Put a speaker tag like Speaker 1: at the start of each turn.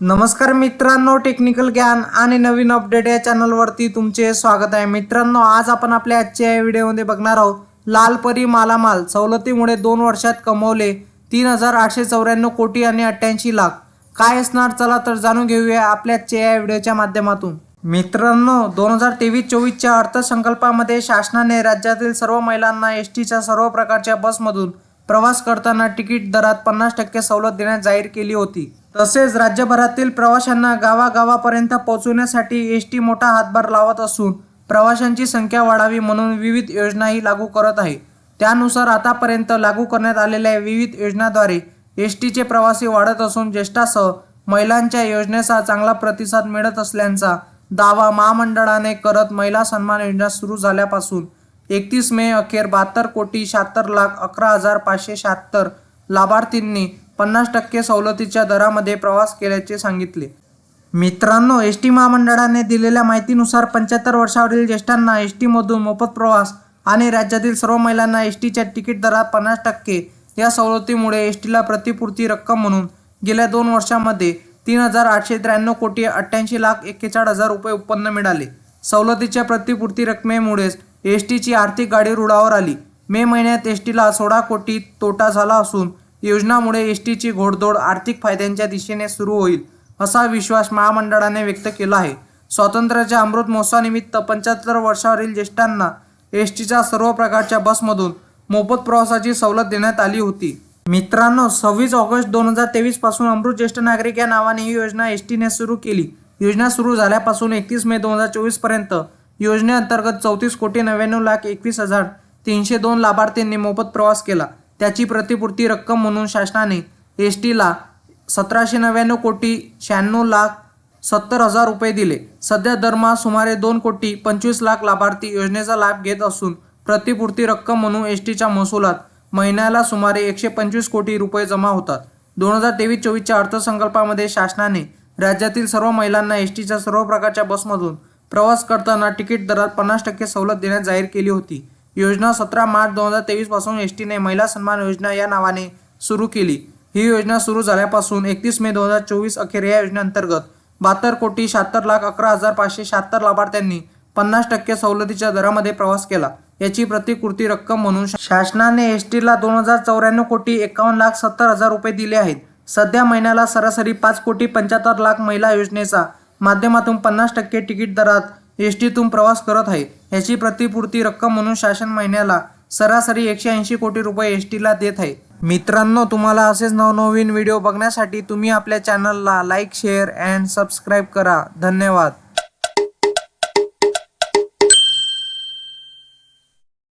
Speaker 1: नमस्कार मित्रांनो टेक्निकल ज्ञान आणि नवीन अपडेट या चॅनलवरती तुमचे स्वागत आहे. मित्रांनो आज आपण आपल्या आजच्या या व्हिडिओमध्ये बघणार आहोत लालपरी मालामाल सवलतीमुळे दोन वर्षात कमवले तीन हजार आठशे चौऱ्याण्णव कोटी आणि अठ्ठ्याऐंशी लाख. काय असणार? चला तर जाणून घेऊया आपल्या आजच्या या व्हिडिओच्या माध्यमातून. मित्रांनो दोन हजार तेवीस चोवीसच्या अर्थसंकल्पामध्ये शासनाने राज्यातील सर्व महिलांना एस टीच्या सर्व प्रकारच्या बसमधून प्रवास करताना तिकीट दरात पन्नास टक्के सवलत देण्यास जाहीर केली होती. तसेच राज्यभरातील प्रवाशांना गावागावापर्यंत पोहोचवण्यासाठी एस टी मोठा हातभार लावत असून प्रवाशांची संख्या वाढावी म्हणून विविध योजनाही लागू करत आहे. त्यानुसार आतापर्यंत लागू करण्यात आलेल्या विविध योजनाद्वारे एस टीचे प्रवासी वाढत असून ज्येष्ठासह महिलांच्या योजनेचा चांगला प्रतिसाद मिळत असल्याचा दावा महामंडळाने करत महिला सन्मान योजना सुरू झाल्यापासून एकतीस मे अखेर बहात्तर कोटी शहात्तर लाख अकरा हजार पाचशे शहात्तर लाभार्थींनी पन्नास टक्के सवलतीच्या दरामध्ये प्रवास केल्याचे सांगितले. मित्रांनो एस टी महामंडळाने दिलेल्या माहितीनुसार पंच्याहत्तर वर्षावरील ज्येष्ठांना एस टीमधून मोफत प्रवास आणि राज्यातील सर्व महिलांना एस टीच्या तिकीट दरात पन्नास टक्के या सवलतीमुळे एस टीला प्रतिपूर्ती रक्कम म्हणून गेल्या दोन वर्षामध्ये तीन हजार आठशे त्र्याण्णव कोटी अठ्ठ्याऐंशी लाख एक्केचाळीस हजार रुपये उत्पन्न मिळाले. सवलतीच्या प्रतिपूर्ती रकमेमुळेच एस टीची आर्थिक गाडी रुळावर आली. मे महिन्यात एस टीला सोळा कोटी तोटा झाला असून योजनामुळे एस टीची घोडदौड आर्थिक फायद्यांच्या दिशेने सुरू होईल असा विश्वास महामंडळाने व्यक्त केला आहे. स्वातंत्र्याच्या अमृत महोत्सवानिमित्त पंच्याहत्तर वर्षावरील ज्येष्ठांना एस टीच्या सर्व प्रकारच्या बसमधून मोफत प्रवासाची सवलत देण्यात आली होती. मित्रांनो सव्वीस ऑगस्ट दोन हजार तेवीसपासून अमृत ज्येष्ठ नागरिक या नावाने ही योजना एस टीने सुरू केली. योजना सुरू झाल्यापासून एकतीस मे दोन हजार चोवीसपर्यंत योजनेअंतर्गत चौतीस कोटी नव्याण्णव लाख एकवीस हजार तीनशे दोन लाभार्थींनी मोफत प्रवास केला. त्याची प्रतिपूर्ती रक्कम म्हणून शासनाने एस टीला सतराशे नव्याण्णव कोटी शहाण्णव लाख सत्तर हजार रुपये दिले. सध्या दरमहा सुमारे दोन कोटी पंचवीस लाख लाभार्थी योजनेचा लाभ घेत असून प्रतिपूर्ती रक्कम म्हणून एस टीच्या महसुलात महिन्याला सुमारे एकशे पंचवीस कोटी रुपये जमा होतात. दोन हजार तेवीस चोवीसच्या अर्थसंकल्पामध्ये शासनाने राज्यातील सर्व महिलांना एस टीच्या सर्व प्रकारच्या बसमधून प्रवास करताना तिकीट दरात पन्नास टक्के सवलत देण्यास जाहीर केली होती. योजना सतरा मार्च दोन हजार तेवीसपासून एस टीने महिला सन्मान योजना या नावाने सुरू केली. ही योजना सुरू झाल्यापासून एकतीस मे दोन हजार चोवीस अखेर या योजनेअंतर्गत बहात्तर कोटी शहात्तर लाख अकरा हजार पाचशे शहात्तर लाभार्थ्यांनी पन्नास टक्के सवलतीच्या दरामध्ये प्रवास केला. याची प्रतिकृती रक्कम म्हणून शासनाने एस टीला दोन हजार चौऱ्याण्णव कोटी एकावन्न लाख सत्तर हजार रुपये दिले आहेत. सध्या महिन्याला सरासरी पाच कोटी पंच्याहत्तर लाख महिला योजनेचा माध्यमातून पन्नास टक्के तिकीट दरात एस टीतून प्रवास करत आहे. याची प्रतिपूर्ती रक्कम म्हणून शासन महिन्याला सरासरी एकशे ऐंशी कोटी रुपये एस टीला देत आहे. मित्रांनो तुम्हाला असेच नवनवीन व्हिडिओ बघण्यासाठी तुम्ही आपल्या चॅनलला लाईक शेअर अँड सबस्क्राईब करा. धन्यवाद.